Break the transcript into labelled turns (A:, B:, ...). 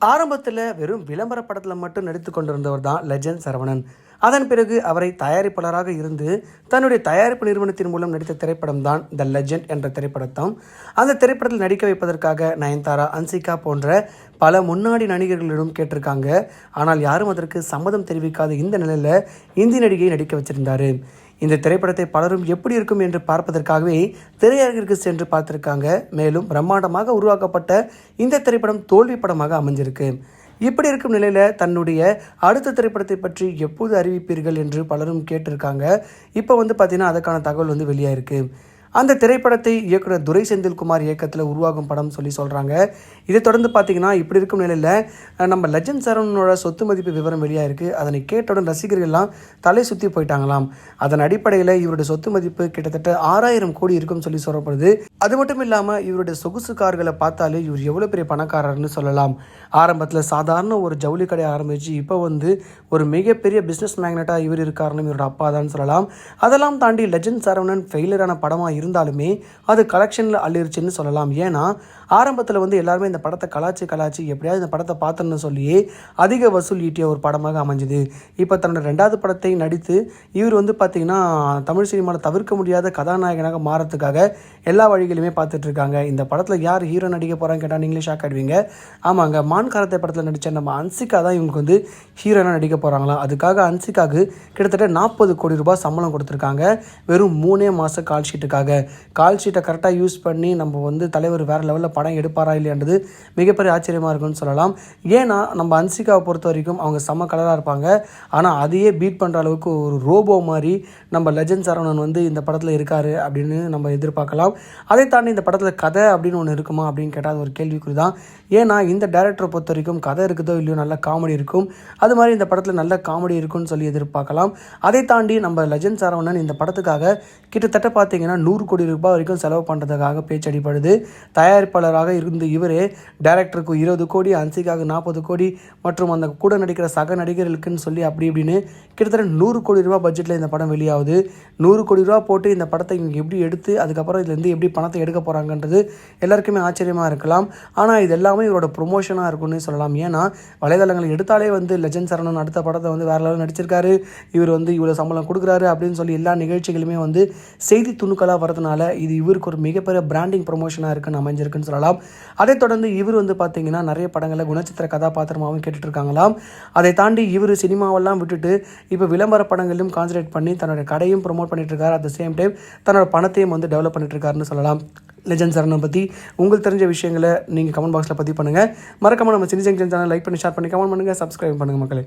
A: ஆரம்பத்தில் வெறும் விளம்பர படத்தில் மட்டும் நடித்து கொண்டிருந்தவர் தான் லெஜண்ட் சரவணன். அதன் பிறகு அவரை தயாரிப்பாளராக இருந்து தன்னுடைய தயாரிப்பு நிறுவனத்தின் மூலம் நடித்த திரைப்படம் தான் த லெஜண்ட் என்ற திரைப்படத்தம். அந்த திரைப்படத்தில் நடிக்க வைப்பதற்காக நயன்தாரா அன்சிகா போன்ற பல முன்னாடி நடிகர்களிடம் கேட்டிருக்காங்க. ஆனால் யாரும் அதற்கு சம்மதம் தெரிவிக்காத இந்த நிலையில் இந்தி நடிகையை நடிக்க வச்சிருந்தாரு. இந்த திரைப்படத்தை பலரும் எப்படி இருக்கும் என்று பார்ப்பதற்காகவே திரையரங்கிற்கு சென்று பார்த்திருக்காங்க. மேலும் பிரம்மாண்டமாக உருவாக்கப்பட்ட இந்த திரைப்படம் தோல்வி படமாக அமைஞ்சிருக்கு. இப்படி இருக்கும் நிலையில் தன்னுடைய அடுத்த திரைப்படத்தை பற்றி எப்போது அறிவிப்பீர்கள் என்று பலரும் கேட்டிருக்காங்க. இப்போ வந்து பார்த்தீங்கன்னா அதுக்கான தகவல் வந்து வெளியாயிருக்கு. அந்த திரைப்படத்தை இயக்குனர் துரை செந்தில்குமார் இயக்கத்தில் உருவாகும் படம் சொல்லி சொல்கிறாங்க இதை தொடர்ந்து பார்த்தீங்கன்னா இப்படி இருக்கும் நிலையில் நம்ம லஜன் சரவணனோட சொத்து மதிப்பு விவரம் வெளியாயிருக்கு. அதனை கேட்டவுடன் ரசிகர்கள்லாம் தலை சுற்றி போயிட்டாங்களாம். அதன் அடிப்படையில் இவருடைய சொத்து மதிப்பு கிட்டத்தட்ட ஆறாயிரம் கோடி இருக்கும்னு சொல்லி சொல்லப்படுது. அது மட்டும் இல்லாமல் இவருடைய சொகுசு கார்களை பார்த்தாலே இவர் எவ்வளோ பெரிய பணக்காரர்னு சொல்லலாம். ஆரம்பத்தில் சாதாரண ஒரு ஜவுளி கடை ஆரம்பித்து இப்போ வந்து ஒரு மிகப்பெரிய பிஸ்னஸ் மேக்னட்டாக இவர் இருக்காருன்னு இவரோட அப்பா தான் சொல்லலாம். அதெல்லாம் தாண்டி லெஜன் சரவணன் ஃபெயிலரான படமாக இருந்தாலுமே அது கலெக்ஷனில் அள்ளிருச்சுன்னு சொல்லலாம். ஏன்னா ஆரம்பத்தில் வந்து எல்லாருமே இந்த படத்தை கலாச்சி கலாச்சி எப்படியாவது இந்த படத்தை பார்த்தோன்னு சொல்லி அதிக வசூல் ஈட்டிய ஒரு படமாக அமைஞ்சுது. இப்போ தன்னோட ரெண்டாவது படத்தை நடித்து இவர் வந்து பார்த்திங்கன்னா தமிழ் சினிமாவில் தவிர்க்க முடியாத கதாநாயகனாக மாறத்துக்காக எல்லா வழிகளையுமே பார்த்துட்டு இருக்காங்க இந்த படத்தில் யார் ஹீரோ நடிக்க போகிறான்னு கேட்டால் நீங்களே ஷாக் ஆடுவீங்க ஆமாங்க மான் காரத்தை படத்தில் நடித்த நம்ம அன்சிகா தான் இவங்களுக்கு வந்து ஹீரோனாக நடிக்க போகிறாங்களா அதுக்காக அன்சிகாவுக்கு கிட்டத்தட்ட நாற்பது கோடி ரூபாய் சம்பளம் கொடுத்துருக்காங்க. வெறும் மூணே மாதம் கால் ஷீட்டுக்காக கால் ஷீட்டை கரெக்டாக யூஸ் பண்ணி நம்ம வந்து தலைவர் வேறு லெவலில் படம் எடுப்பாரா இல்லையான்றது மிகப்பெரிய ஆச்சரியமாக இருக்கும்னு சொல்லலாம். ஏன்னா நம்ம அன்சிகாவை பொறுத்த வரைக்கும் அவங்க செம்ம கலராக இருப்பாங்க. ஆனால் அதையே பீட் பண்ணுற அளவுக்கு ஒரு ரோபோ மாதிரி நம்ம லெஜண்ட் சரவணன் வந்து இந்த படத்தில் இருக்காரு அப்படின்னு நம்ம எதிர்பார்க்கலாம். அதை தாண்டி இந்த படத்தில் கதை அப்படின்னு ஒன்று இருக்குமா அப்படின்னு கேட்டால் அது ஒரு கேள்விக்குறி தான் ஏன்னா இந்த டேரக்டரை பொறுத்த வரைக்கும் கதை இருக்குதோ இல்லையோ நல்ல காமெடி இருக்கும். அது மாதிரி இந்த படத்தில் நல்ல காமெடி இருக்கும்னு சொல்லி எதிர்பார்க்கலாம். அதை தாண்டி நம்ம லெஜண்ட் சரவணன் இந்த படத்துக்காக கிட்டத்தட்ட பார்த்தீங்கன்னா நூறு நூறு கோடி ரூபாய் வரைக்கும் செலவு பண்ணுறதுக்காக பேச்சு அடிப்படுது தயாரிப்பாளராக இருந்து இவரே டேரக்டருக்கு இருபது கோடி அன்சிக்காக நாற்பது கோடி மற்றும் அந்த கூட நடிக்கிற சக நடிகர்களுக்குன்னு சொல்லி அப்படி இப்படின்னு கிட்டத்தட்ட நூறு கோடி ரூபாய் பட்ஜெட்டில் இந்த படம் வெளியாகுது. நூறு கோடி ரூபா போட்டு இந்த படத்தை இங்கே எப்படி எடுத்து அதுக்கப்புறம் இதுலேருந்து எப்படி பணத்தை எடுக்க போகிறாங்கன்றது எல்லாருக்குமே ஆச்சரியமாக இருக்கலாம். ஆனால் இது எல்லாமே இவரோட ப்ரொமோஷனாக இருக்கும்னு சொல்லலாம். ஏன்னா வலைதளங்கள் எடுத்தாலே வந்து லெஜண்ட் சரணன் அடுத்த படத்தை வந்து வேறு லெவலில் நடிச்சிருக்காரு. இவர் வந்து இவ்வளோ சம்பளம் கொடுக்குறாரு அப்படின்னு சொல்லி எல்லா நிகழ்ச்சிகளுமே வந்து செய்தி துணுக்களாக வரதுனால இது இவருக்கு ஒரு மிகப்பெரிய பிராண்டிங் ப்ரொமோஷனாக இருக்குன்னு அமைஞ்சிருக்குன்னு சொல்லலாம். அதைத் தொடர்ந்து இவர் வந்து பார்த்தீங்கன்னா நிறைய படங்களில் குணச்சித்திர கதாபாத்திரமாகவும் கேட்டுட்டு இருக்காங்களாம் அதை தாண்டி இவர் சினிமாவெல்லாம் விட்டுட்டு இப்போ விளம்பர படங்களிலும் கான்சன்ட்ரேட் பண்ணி தன்னோட கடையும் ப்ரொமோட் பண்ணிகிட்டு இருக்காரு அட் த சேம் டைம் தன்னோட பணத்தையும் வந்து டெவலப் பண்ணிட்டுருக்காருன்னு சொல்லலாம். லெஜண்ட் சரணை பற்றி உங்களுக்கு தெரிஞ்ச விஷயங்களை நீங்கள் கமெண்ட் பாக்ஸில் பதிவு பண்ணுங்கள் மறக்காமல் நம்ம சினி ஜங்ஷன் சேனல் லைக் பண்ணி ஷேர் பண்ணி கமெண்ட் பண்ணுங்கள் சப்ஸ்கிரைப் பண்ணுங்கள் மக்களே.